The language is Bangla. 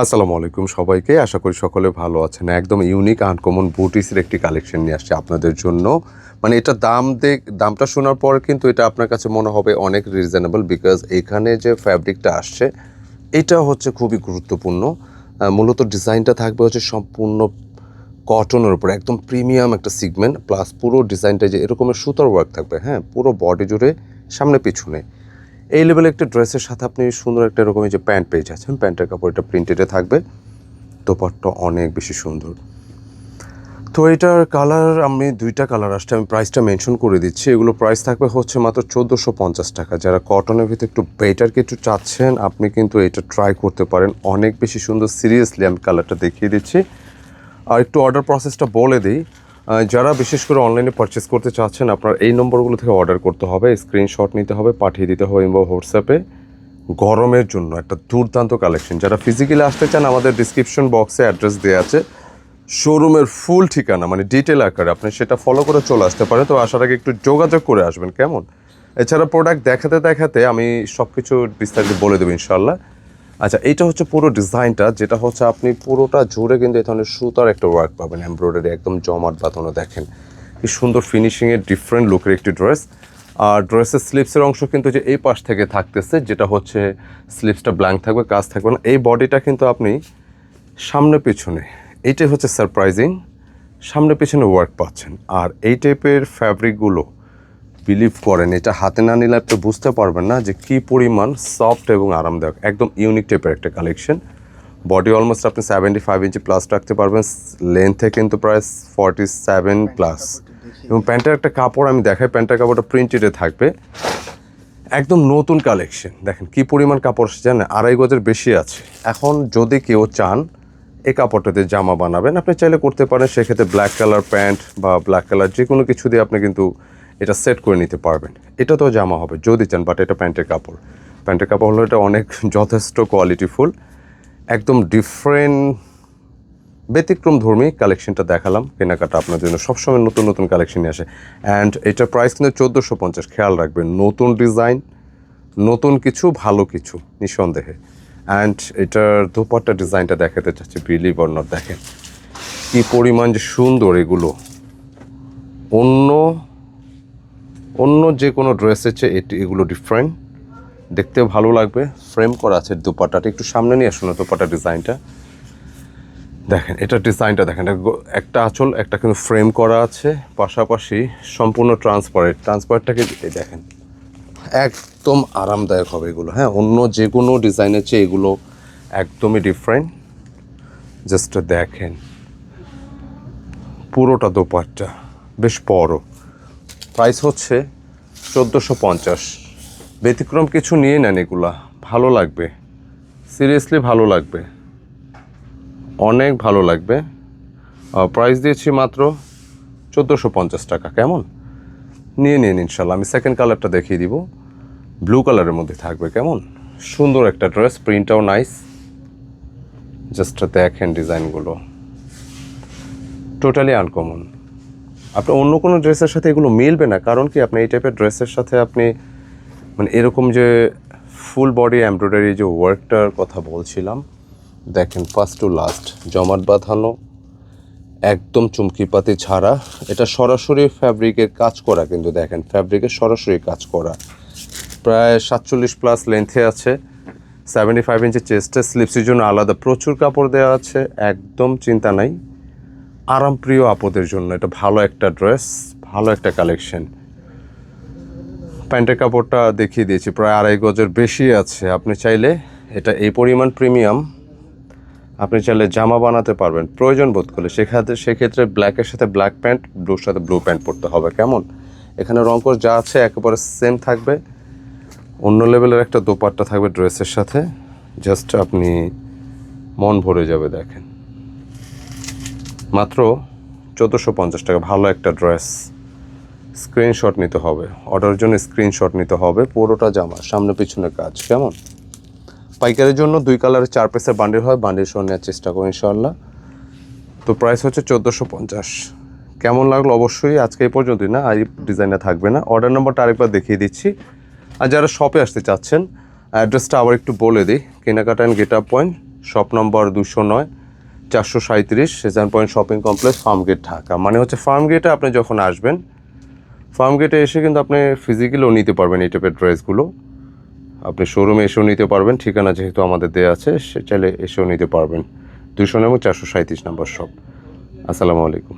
আসসালামু আলাইকুম সবাইকে। আশা করি সকলে ভালো আছেন। একদম ইউনিক আনকমন বুটিসের একটি কালেকশন নিয়ে আসছে আপনাদের জন্য। মানে এটা দাম দেখ, দামটা শোনার পর কিন্তু এটা আপনার কাছে মনে হবে অনেক রিজনেবল বিকজ এখানে যে ফ্যাব্রিকটা আসছে, এটা হচ্ছে খুবই গুরুত্বপূর্ণ। মূলত ডিজাইনটা থাকবে হচ্ছে সম্পূর্ণ কটনের উপর, একদম প্রিমিয়াম একটা সিগমেন্ট প্লাস পুরো ডিজাইনটা যে এরকমের সুতার ওয়ার্ক থাকবে হ্যাঁ পুরো বডি জুড়ে সামনে পিছনে এই লেভেলের একটা ড্রেসের সাথে আপনি সুন্দর একটা এরকমের যে প্যান্ট পেয়ে যাচ্ছেন প্যান্টের কাপড়টা প্রিন্টেডে থাকবে। দোপাট্টা অনেক বেশি সুন্দর। তো এটার কালার আমি, দুইটা কালার আসছে, আমি প্রাইসটা মেনশন করে দিচ্ছি। এগুলো প্রাইস থাকবে হচ্ছে মাত্র চোদ্দোশো পঞ্চাশ টাকা। যারা কটনের ভিতরে একটু বেটার কিছু চাচ্ছেন, আপনি কিন্তু এটা ট্রাই করতে পারেন। অনেক বেশি সুন্দর সিরিয়াসলি আমি কালারটা দেখিয়ে দিচ্ছি। আর একটু অর্ডার প্রসেসটা বলে দিই। যারা বিশেষ করে অনলাইনে পারচেস করতে চাচ্ছেন, আপনার এই নম্বরগুলো থেকে অর্ডার করতে হবে স্ক্রিনশট নিতে হবে, পাঠিয়ে দিতে হবে কিংবা হোয়াটসঅ্যাপে গরমের জন্য একটা দুর্দান্ত কালেকশন যারা ফিজিক্যালি আসতে চান, আমাদের ডিসক্রিপশন বক্সে অ্যাড্রেস দেওয়া আছে। শোরুমের ফুল ঠিকানা মানে ডিটেল আকারে আপনি সেটা ফলো করে চলে আসতে পারেন। তো আসার আগে একটু যোগাযোগ করে আসবেন, কেমন? এছাড়া প্রোডাক্ট দেখাতে দেখাতে আমি সব কিছু বিস্তারিত বলে দেবো ইনশাল্লাহ আচ্ছা এইটা হচ্ছে পুরো ডিজাইনটা, যেটা হচ্ছে আপনি পুরোটা জুড়ে কিন্তু এই ধরনের সুতার একটা ওয়ার্ক পাবেন এমব্রয়ডারি একদম জমাট বাঁধানো, দেখেন। কি সুন্দর ফিনিশিংয়ের ডিফারেন্ট লুকের একটি ড্রেস আর ড্রেসের স্লিপসের অংশ কিন্তু যে এই পাশ থেকে থাকতেছে, যেটা হচ্ছে স্লিপসটা ব্ল্যাঙ্ক থাকবে, কাজ থাকবে না। এই বডিটা কিন্তু আপনি সামনে পিছনে এইটাই হচ্ছে সারপ্রাইজিং সামনে পিছনে ওয়ার্ক পাচ্ছেন। আর এই টাইপের ফ্যাব্রিকগুলো বিলিভ করেন এটা হাতে না নিলে আপনি বুঝতে পারবেন না যে কী পরিমাণ সফট এবং আরামদায়ক একদম ইউনিক টাইপের একটা কালেকশন বডি অলমোস্ট আপনি সেভেন্টি ফাইভ ইঞ্চি প্লাস রাখতে পারবেন লেন্থে কিন্তু প্রায় ফর্টি সেভেন প্লাস এবং প্যান্টের একটা কাপড় আমি দেখাই প্যান্টের কাপড়টা প্রিন্টেডে থাকবে। একদম নতুন কালেকশন দেখেন কি পরিমাণ কাপড় জানেন আড়াই গজের বেশি আছে। এখন যদি কেউ চান এই কাপড়টাতে জামা বানাবেন। আপনি চাইলে করতে পারেন সেক্ষেত্রে ব্ল্যাক কালার প্যান্ট বা ব্ল্যাক কালার যে কোনো কিছু দিয়ে আপনি কিন্তু এটা সেট করে নিতে পারবেন। এটা তো জামা হবে, যদি চান বাট এটা প্যান্টের কাপড়। প্যান্টের কাপড় হলো এটা অনেক যথেষ্ট কোয়ালিটিফুল একদম ডিফারেন্ট ব্যতিক্রম ধর্মী কালেকশনটা দেখালাম, কেনাকাটা আপনার জন্য। সবসময় নতুন নতুন কালেকশন নিয়ে আসে। অ্যান্ড এটার প্রাইস কিন্তু চোদ্দোশো পঞ্চাশ, খেয়াল রাখবেন, নতুন ডিজাইন নতুন কিছু, ভালো কিছু, নিঃসন্দেহে। অ্যান্ড এটার দোপাট্টা ডিজাইনটা দেখাতে চাচ্ছি অর নট দেখেন। কী পরিমাণ যে সুন্দর এগুলো। অন্য অন্য যে কোনো ড্রেসের চেয়ে এটি এগুলো ডিফারেন্ট দেখতেও ভালো লাগবে। ফ্রেম করা আছে দোপাট্টাটা একটু সামনে নিয়ে আসুন দুপাটা ডিজাইনটা। দেখেন, এটা ডিজাইনটা দেখেন। একটা আঁচল, একটা কিন্তু ফ্রেম করা আছে। পাশাপাশি সম্পূর্ণ ট্রান্সপারেন্ট ট্রান্সপারেন্টটাকে দেখেন, একদম আরামদায়ক হবে এগুলো। হ্যাঁ অন্য যে কোনো ডিজাইনের চেয়ে এগুলো একদমই ডিফারেন্ট জাস্ট দেখেন, পুরোটা দোপাট্টা। বেশ বড়। প্রাইস হচ্ছে চোদ্দোশো পঞ্চাশ। ব্যতিক্রম কিছু নিয়ে নেন এগুলা। ভালো লাগবে। সিরিয়াসলি ভালো লাগবে। অনেক ভালো লাগবে। প্রাইস দিয়েছি মাত্র চোদ্দোশো পঞ্চাশ টাকা। কেমন? নিয়ে নিন ইনশাল্লাহ। আমি সেকেন্ড কালারটা দেখিয়ে দিব। ব্লু কালারের মধ্যে থাকবে। কেমন? সুন্দর একটা ড্রেস প্রিন্টটাও নাইস জাস্ট দেখেন ডিজাইনগুলো টোটালি আনকমন আপনি অন্য কোনো ড্রেসের সাথে এগুলো মিলবে না। কারণ কি আপনি এই টাইপের ড্রেসের সাথে আপনি মানে এরকম যে ফুল বডি এমব্রয়ডারি যে ওয়ার্কটার কথা বলছিলাম, দেখেন ফার্স্ট টু লাস্ট জমাট বাঁধানো, একদম চুমকিপাতি ছাড়া। এটা সরাসরি ফ্যাব্রিকের কাজ করা, কিন্তু দেখেন ফ্যাব্রিকের সরাসরি কাজ করা। প্রায় সাতচল্লিশ প্লাস লেন্থে আছে। সেভেন্টি ফাইভ ইঞ্চি চেস্টে স্লিপসের জন্য আলাদা প্রচুর কাপড় দেওয়া আছে। একদম চিন্তা নাই। আরামপ্রিয় আপদের জন্য এটা ভালো একটা ড্রেস, ভালো একটা কালেকশন। প্যান্টের কাপড়টা দেখিয়ে দিয়েছি, প্রায় আড়াই গজের বেশি আছে। আপনি চাইলে এটা এই পরিমাণ প্রিমিয়াম, আপনি চাইলে জামা বানাতে পারবেন। প্রয়োজন বোধ করলে সেক্ষেত্রে সেক্ষেত্রে ব্ল্যাকের সাথে ব্ল্যাক প্যান্ট, ব্লুর সাথে ব্লু প্যান্ট পরতে হবে। কেমন? এখানে রঙকর যা আছে একেবারে সেম থাকবে। অন্য লেভেলের একটা দোপাট্টা থাকবে ড্রেসের সাথে। জাস্ট আপনি মন ভরে যাবে দেখেন। মাত্র চোদ্দোশো পঞ্চাশ টাকা। ভালো একটা ড্রেস। স্ক্রিনশট নিতে হবে। অর্ডারের জন্য স্ক্রিনশট নিতে হবে। পুরোটা জামা, সামনে পিছনে কাজ। কেমন? পাইকারের জন্য দুই কালারের চার পিসের বান্ডিল হয়। বান্ডিল সহ নেওয়ার চেষ্টা করুন ইনশাল্লাহ তো প্রাইস হচ্ছে চোদ্দোশো পঞ্চাশ। কেমন লাগল? অবশ্যই আজকে এই পর্যন্তই না। আর ডিজাইনটা থাকবে না। অর্ডার নাম্বারটা আরেকবার দেখিয়ে দিচ্ছি। আর যারা শপে আসতে চাচ্ছেন অ্যাড্রেসটা আবার একটু বলে দিই। কেনাকাটা and Get Up Point shop number দুশো নয়। চারশো সাঁত্রিশ Sezan Point shopping complex Farmgate Dhaka. মানে হচ্ছে ফার্ম গেটে আপনি যখন আসবেন, ফার্ম গেটে এসে কিন্তু আপনি ফিজিক্যালও নিতে পারবেন এই টাইপের ড্রেসগুলো। আপনি শোরুমে এসেও নিতে পারবেন, ঠিকানা যেহেতু আমাদের দেওয়া আছে, সে চাইলে এসেও নিতে পারবেন। দুশো নম্বর চারশো সাঁত্রিশ নম্বর শপ আসসালামু আলাইকুম।